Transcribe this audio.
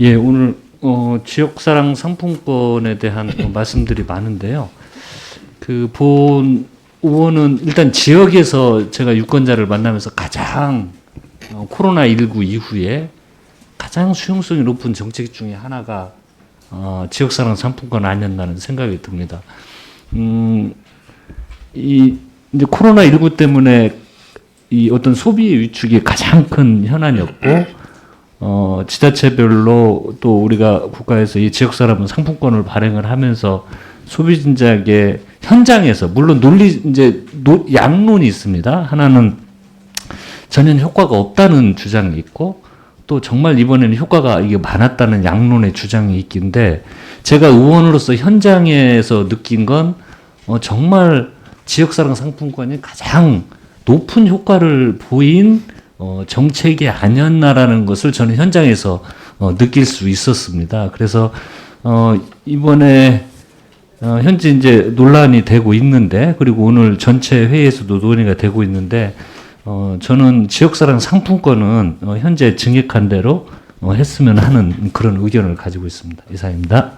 예, 오늘 어, 지역사랑 상품권에 대한 어, 말씀들이 많은데요. 그 본 의원은 일단 지역에서 제가 유권자를 만나면서 가장 어, 코로나 19 이후에 가장 수용성이 높은 정책 중에 하나가 어, 지역사랑 상품권 아니었나는 생각이 듭니다. 음, 이 이제 코로나 19 때문에 이 어떤 소비의 위축이 가장 큰 현안이었고 어, 지자체별로 또 우리가 국가에서 이 지역 사람은 상품권을 발행을 하면서 소비 진작의 현장에서 물론 논리 이제 노, 양론이 있습니다. 하나는 전혀 효과가 없다는 주장이 있고 또 정말 이번에는 효과가 이게 많았다는 양론의 주장이 있긴데 제가 의원으로서 현장에서 느낀 건 어, 정말 지역사랑 상품권이 가장 높은 효과를 보인 어, 정책이 아니었나라는 것을 저는 현장에서 어, 느낄 수 있었습니다. 그래서 어, 이번에 어, 현재 이제 논란이 되고 있는데 그리고 오늘 전체 회의에서도 논의가 되고 있는데 어, 저는 지역사랑 상품권은 어, 현재 증액한 대로 어, 했으면 하는 그런 의견을 가지고 있습니다. 이상입니다.